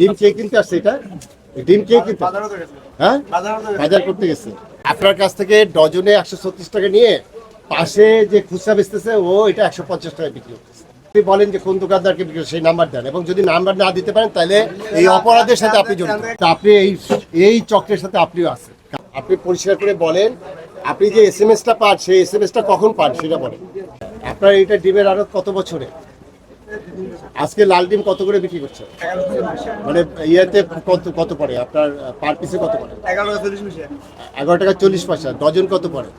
ডিম কে কিনতে আসছে এটা? ডিম কে কিনতে হ্যাঁ? বাজার করতে গেছে। আপনার কাছ থেকে ডজনে একশো ছত্রিশ টাকা নিয়ে পাশে যে খুচরা বেচতেছে, ও এটা একশো পঞ্চাশ টাকা বিক্রি আপনি বলেন যে কোন দোকানদারকে বিক্রি সেই নাম্বার দেন। এবং যদি নাম্বার না দিতে পারেন, তাহলে এই অপরাধের সাথে আপনি জড়িত। আপনি এই এই চক্রের সাথে আপনিও আছেন। আপনি পরিষ্কার করে বলেন, আপনি যে এস এম এসটা পান, সেই এস এম এসটা কখন পান, সেটা বলেন। আপনার এটা ডিমের আড়ত কত বছরে? আজকে লাল ডিম কত করে বিক্রি করছে? মানে ইয়েতে কত কত পড়ে? আপনার পার পিসে কত পড়ে? এগারো টাকা চল্লিশ পয়সা। ডজন কত পড়ে?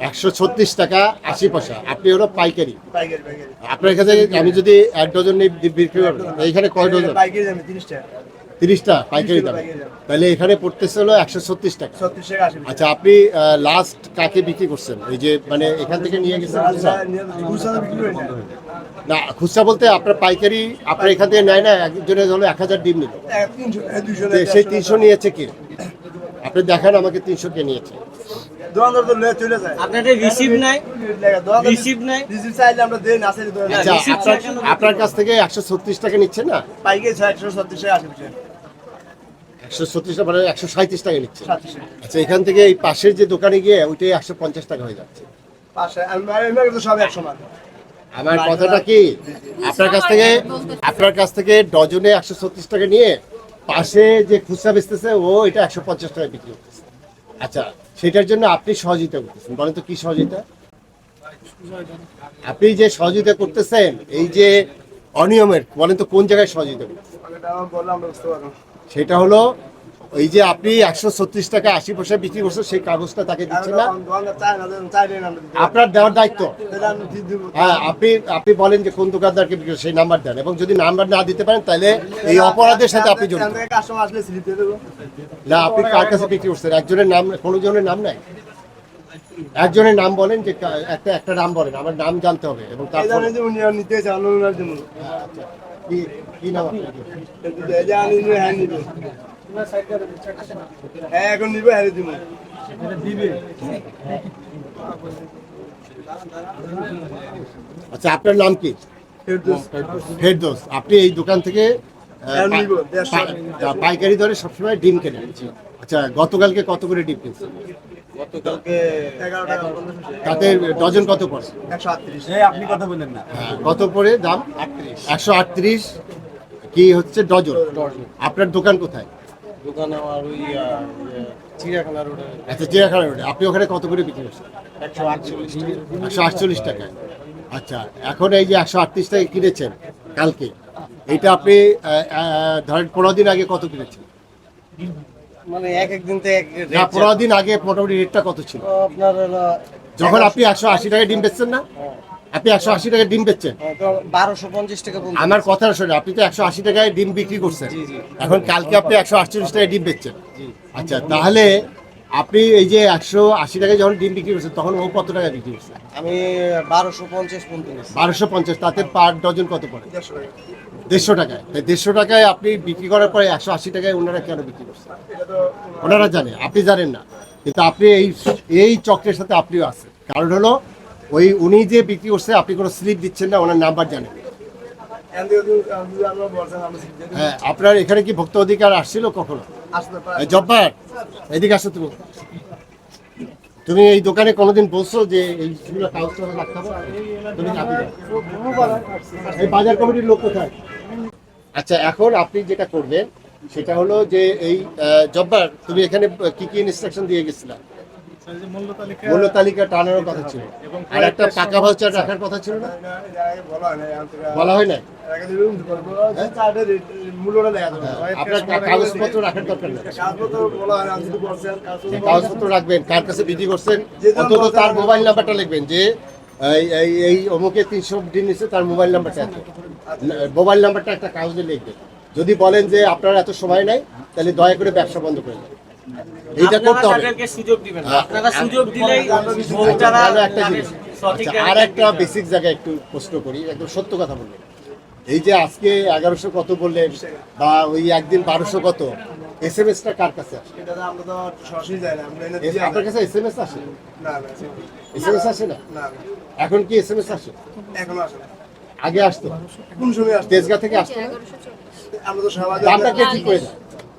একশো ছত্রিশ টাকা আশি পয়সা। আপনি হলো পাইকারি। আপনার কাছে আমি যদি এক ডজন বি- বিক্রি করব এইখানে কয় ডজন? তিরিশটা পাইকারি দাম। তাহলে এখানে পড়তেছে হলো একশো ছত্রিশ টাকা। আচ্ছা আপনি লাস্ট কাকে বিক্রি করছেন? এই যে মানে এখান থেকে নিয়ে গেছেন না। খুচরা বলতে আপনার পাইকারি আপনার এখান থেকে নেয় না একজনের হলো এক হাজার ডিম নিল। সেই তিনশো নিয়েছে কে? আপনি দেখান আমাকে তিনশো কে নিয়েছে। দোকানদার তো লয়ে চলে যায়। আপনাদের রিসিভ নাই? রিসিভ নাই রিসিভ চাইলে আমরা দেই না চাইলে দোকানদার আচ্ছা আপনার কাছ থেকে একশো ছত্রিশ টাকা নিচ্ছে না? একশো ছত্রিশ টাকা আশেপাশে একশো ছত্রিশ টাকা মানে একশো সাঁত্রিশ টাকা নিচ্ছে। আচ্ছা এখান থেকে এই পাশের যে দোকানে গিয়ে ওইটাই একশো পঞ্চাশ টাকা হয়ে যাচ্ছে। মান। আমার কথাটা কি? আপনার কাছ থেকে আপনার কাছ থেকে ডজনে একশো ছত্রিশ টাকা নিয়ে পাশে যে খুচরা বেচতেছে ও এটা একশো পঞ্চাশ টাকা বিক্রি করতেছে। আচ্ছা সেটার জন্য আপনি সহযোগিতা করতেছেন। বলেন তো কি সহযোগিতা? আপনি যে সহযোগিতা করতেছেন এই যে অনিয়মের বলেন তো কোন জায়গায় সহযোগিতা করতেছেন? সেটা হলো ওই যে আপনি একশো ছত্রিশ টাকা আশি পয়সা বিক্রি করছেন, সেই কাগজটা তাকে দিচ্ছেন না। আপনার দেওয়ার দায়িত্ব। হ্যাঁ আপনি আপনি বলেন যে কোন দোকানদারকে বিক্রি সেই নাম্বার দেন এবং যদি নাম্বার না দিতে পারেন, তাহলে এই অপরাধের সাথে আপনি জড়িত না, আপনি কার কাছে বিক্রি করছেন একজনের নাম, কোনো জনের নাম নাই একজনের নাম বলেন যে একটা একটা নাম বলেন, আমার নাম জানতে হবে এবং তারপর নিতে চান ওনার জন্য কি নাম আপনার? হ্যাঁ হ্যাঁ এখন নিবে হ্যাঁ দিব। আচ্ছা আপনার নাম কি? ফেরদোস। আপনি এই দোকান থেকে হ্যাঁ, পাইকারি দরে সবসময় ডিম কেনেন। আচ্ছা গতকালকে কত করে ডিম কিনছেন। তাতে ডজন কত পড়ছে? আপনি কথা বললেন না। হ্যাঁ, কত পড়ে দাম? একশো আটত্রিশ কি হচ্ছে ডজন। আপনার দোকান কোথায়? দোকান আমার ওই চিড়িয়াখানা রোডে আচ্ছা চিড়িয়াখানা রোডে আপনি ওখানে কত করে বিক্রি করছেন? একশো আটচল্লিশ একশো আটচল্লিশ টাকায়। আচ্ছা এখন এই যে একশো আটত্রিশ টাকা কিনেছেন কালকে এইটা আপনি ধরেন পনেরো দিন আগে কত কিনেছেন? মানে এক এক তো এক পনেরো দিন আগে মোটামুটি রেটটা কত ছিল? আপনার যখন আপনি একশো আশি টাকায় ডিম বেচছেন না? আপনি একশো আশি টাকায় ডিম বেচছেন? বারোশো পঞ্চাশ টাকা আমার কথা শোনে আপনি তো একশো আশি টাকায় ডিম বিক্রি করছেন। এখন কালকে আপনি একশো আটচল্লিশ টাকায় ডিম বেচছেন। আচ্ছা তাহলে আপনি এই যে একশো আশি টাকায় যখন ডিম বিক্রি করছেন তখন ও কত টাকায় বিক্রি করছে? আমি বারোশো পঞ্চাশ বারোশো পঞ্চাশ তাতে পার ডজন কত পড়ে? দেড়শো টাকায়। তাই দেড়শো টাকায় আপনি বিক্রি করার পরে একশো আশি টাকায় ওনারা কেন বিক্রি করছেন ওনারা জানে আপনি জানেন না। কিন্তু আপনি এই এই চক্রের সাথে আপনিও আছেন। কারণ হলো ওই উনি যে বিক্রি করছে আপনি কোনো স্লিপ দিচ্ছেন না ওনার নাম্বার জানেন। দেবো। হ্যাঁ আপনার এখানে কি ভোক্তা অধিকার আসছিল কখনো? জব্বার? এদিকে আসো তুমি। তুমি এই দোকানে কোনোদিন বলছো যে রাখতে হবে? তুমি এই বাজার কমিটির লোক কোথায়? আচ্ছা এখন আপনি যেটা করবেন সেটা হলো যে এই জব্বার তুমি এখানে কি কি ইনস্ট্রাকশন দিয়ে গেছিলা? মূল্য তালিকা টানানোর কথা ছিল। আর একটা পাকা ভাউচার রাখার কথা ছিল না? বলা হয় হয় না। আপনার কাগজপত্র রাখার দরকার নেই। কাগজপত্র হয় হয় রাখবেন কার কাছে করছেন অন্তত তার মোবাইল নাম্বারটা লিখবেন যে এই এই এই অমুকে তিনশো দিন নিচ্ছে তার মোবাইল নাম্বারটা আছে। মোবাইল নাম্বারটা একটা কাগজে লিখবেন। যদি বলেন যে আপনার এত সময় নাই তাহলে দয়া করে ব্যবসা বন্ধ করে দেন। এইটা করতে হবে। সুযোগ দিবেন। আপনারা সুযোগ দিলেই একটা জিনিস আর একটা বেসিক জায়গায় একটু প্রশ্ন করি একদম সত্য কথা বলবেন এই যে আজকে এগারোশো কত বললেন বা ওই একদিন বারোশো কত এস এম এসটা কার কাছে আসে? আপনার কাছে এস এম এস আসে? না না এস এম এস আসে না? না এখন কি এস এম এস আসে? এখনও আসে আগে আসতো? কোন সময় আসতে? তেজগা থেকে আসতো? আমরা তো সবাই দামটা কে ঠিক করে দেয়?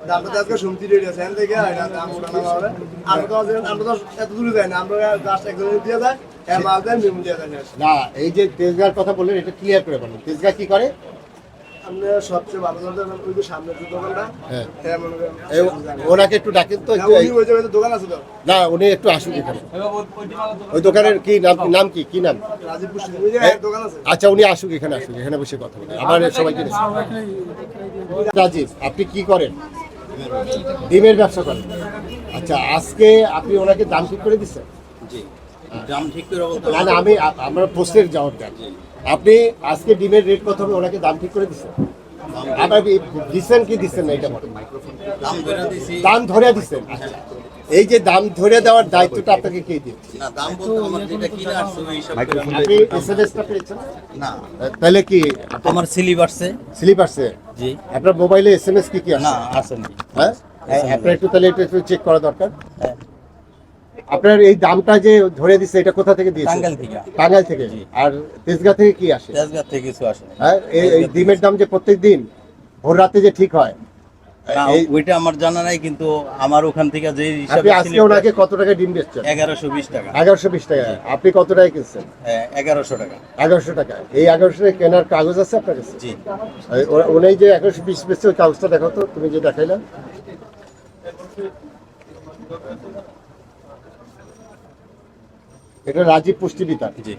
দামটা তো আজকে রেডি আছে থেকে এটা দাম উঠানো হবে। আমরা তো আমরা তো এত দূরে যাই না আমরা জাস্ট একজনের দিয়ে যায় হ্যাঁ না এই যে তেজগার কথা বললেন এটা ক্লিয়ার করে বলেন তেজগা কি করে? আমরা সবচেয়ে ভালো ধরতে ওই যে সামনের যে দোকানটা। হ্যাঁ। হ্যাঁ ওনাকে একটু ডাকেন তো ওই দোকান আছে তো। না উনি একটু আসুন এখানে। ওই দোকানের কি নাম নাম কি? কি নাম? রাজীবপুর স্টেশন ওই যে এক দোকান আচ্ছা উনি আসুক এখানে আসুক এখানে বসে কথা বলি। আমার সবাইকে রাজীব আপনি কি করেন? ডিমের ব্যবসা করেন। আচ্ছা আজকে আপনি ওনাকে দাম ঠিক করে দিচ্ছেন? দাম ঠিক করে না না আমি আমার প্রশ্নের জবাব দেন আপনি আজকে ডিমের রেট কত হবে ওনাকে দাম ঠিক করে দিচ্ছেন? আপনার দিচ্ছেন কি দিচ্ছেন না এটা বলেন। দাম ধরে দাম ধরে দিচ্ছেন আচ্ছা। এই যে দাম ধরে দেওয়ার দায়িত্বটা আপনাকে কে দিচ্ছে না দাম বলতে আমার যেটা কিনে আসছে ওই হিসাব করে। আপনি এসএমএসটা পেয়েছেন না। তাহলে কি আমার স্লিপ আসছে স্লিপ আসছে জি। আপনার মোবাইলে এসএমএস কি কি না আসেনি। হ্যাঁ? আপনার একটু তাহলে এটা একটু চেক করা দরকার। হ্যাঁ। আপনার এই দামটা যে ধরে দিচ্ছে এটা কোথা থেকে দিয়েছে? টাঙ্গাইল থেকে। টাঙ্গাইল থেকে? আর তেজগাঁ থেকে কি আসে? তেজগাঁ থেকে কিছু আসেনি হ্যাঁ এই ডিমের দাম যে প্রত্যেক দিন ভোর রাতে যে ঠিক হয় ওইটা আমার জানা নাই কিন্তু আমার ওখান থেকে যে হিসাবে আজকে ওনাকে কত টাকা ডিম বেচছেন? আপনি কত টাকা কিনছেন? হ্যাঁ, এগারোশো টাকা। এগারোশো টাকা। এই কেনার কাগজ আছে আপনার কাছে? জি। উনি যে এগারোশো বিশ বেচছে ওই কাগজটা দেখো তো তুমি যে দেখাইলা। এটা রাজীব পুষ্টি বিতান জি।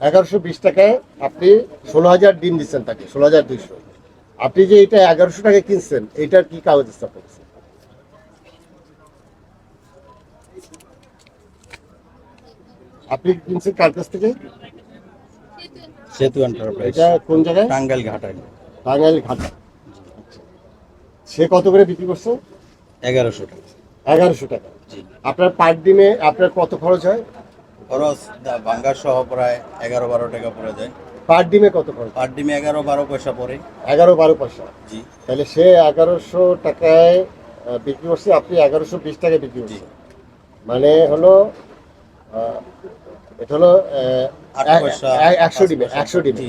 এগারোশো বিশ টাকায় আপনি ষোলো হাজার ডিম দিচ্ছেন তাকে ষোলো হাজার দুইশো। আপনি যে এটা এগারোশো টাকা কিনছেন এটার কি কাগজ কাছে? আপনি কিনছেন কার কাছ থেকে? সেতু এন্টারপ্রাইজ এটা কোন জায়গায়? টাঙ্গাইল ঘাটাই টাঙ্গাইল ঘাটা। সে কত করে বিক্রি করছে? এগারোশো টাকা। এগারোশো টাকা। আপনার পার ডিমে আপনার কত খরচ হয়? খরচ ভাঙ্গার সহ প্রায় এগারো বারো টাকা পড়ে যায়। পার ডিমে কত খরচ পার ডিমে এগারো বারো পয়সা পড়ে। এগারো বারো পয়সা। জি। তাহলে সে এগারোশো টাকায় বিক্রি করছে আপনি এগারোশো বিশ টাকায় বিক্রি করছেন। মানে হলো এটা হলো একশো ডিমে একশো ডিমে।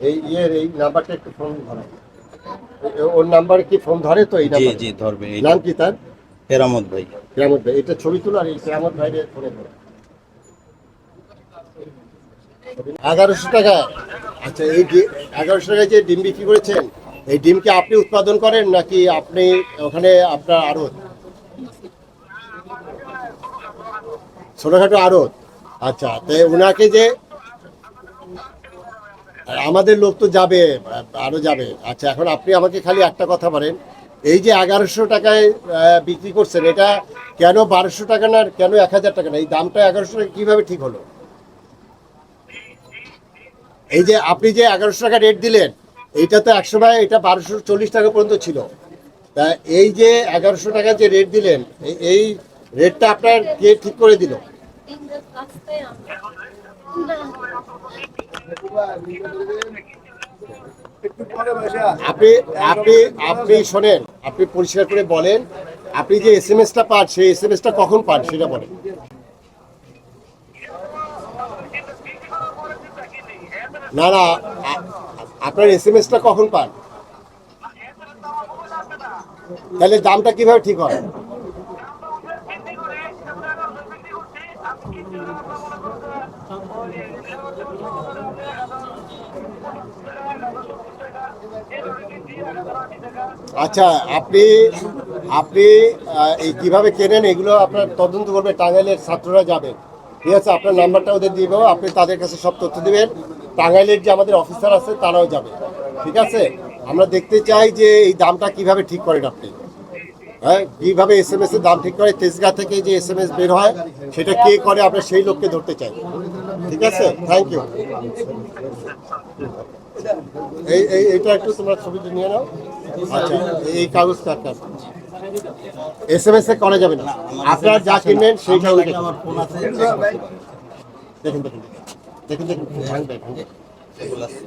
এই ইয়ের এই নাম্বারটা একটু ফোন ধরো। ওর নাম্বার কি ফোন ধরে তো এই জি নাম্বার জি ধরবে এই নাম কি তার? কেরামত ভাই। কেরামত ভাই এটা ছবি তুলো আর এই কেরামত ভাইয়ের ফোনে ধরো। এগারোশো টাকা। আচ্ছা এই এগারোশো টাকায় যে ডিম বিক্রি করেছেন, এই ডিম কি আপনি উৎপাদন করেন নাকি আপনি ওখানে আপনার আড়ত? ছোটখাটো আড়ত। আচ্ছা তো ওনাকে যে আমাদের লোক তো যাবে, আরও যাবে। আচ্ছা এখন আপনি আমাকে খালি একটা কথা বলেন। এই যে এগারোশো টাকায় বিক্রি করছেন, এটা কেন বারোশো টাকা না কেন এক হাজার টাকা না? এই দামটা এগারোশো টাকা কীভাবে ঠিক হলো? এই যে আপনি যে এগারোশো টাকা রেট দিলেন এইটা তো এক সময় এটা বারোশো চল্লিশ টাকা পর্যন্ত ছিল। তা এই যে এগারোশো টাকা যে রেট দিলেন এই- রেটটা আপনার কে ঠিক করে দিল? আপনি আপনি আপনি শোনেন, আপনি পরিষ্কার করে বলেন, আপনি যে এস এম এসটা পান, সেই এস এম এসটা কখন পান, সেটা বলেন। না না আপনার এস এম এসটা কখন পান? তাহলে দামটা কীভাবে ঠিক হয়? আচ্ছা আপনি আপনি এই কীভাবে কেনেন এগুলো আপনার তদন্ত করবে টাঙ্গাইলের ছাত্ররা যাবে ঠিক আছে, আপনার নাম্বারটা ওদের দিব, আপনি তাদের কাছে সব তথ্য দিবেন। টাঙ্গাইলের যে আমাদের অফিসার আছে তারাও যাবে। ঠিক আছে? আমরা দেখতে চাই যে এই দামটা কীভাবে ঠিক করেন আপনি। হ্যাঁ? কীভাবে এস এম এস এর দাম ঠিক করে? তেজগা থেকে যে এস এম এস বের হয় সেটা কে করে? আমরা সেই লোককে ধরতে চাই। ঠিক আছে? থ্যাংক ইউ এই এই এইটা একটু তোমরা ছবিটা নিয়ে নাও। আচ্ছা এই কাগজ কার কার এস এম এস এ করা যাবে না। আপনার যা কিনবেন দেখুন। আমার দেখুন। দেখুন দেখুন দেখুন ভাঙবে, ভাঙবে। এগুলো আছে।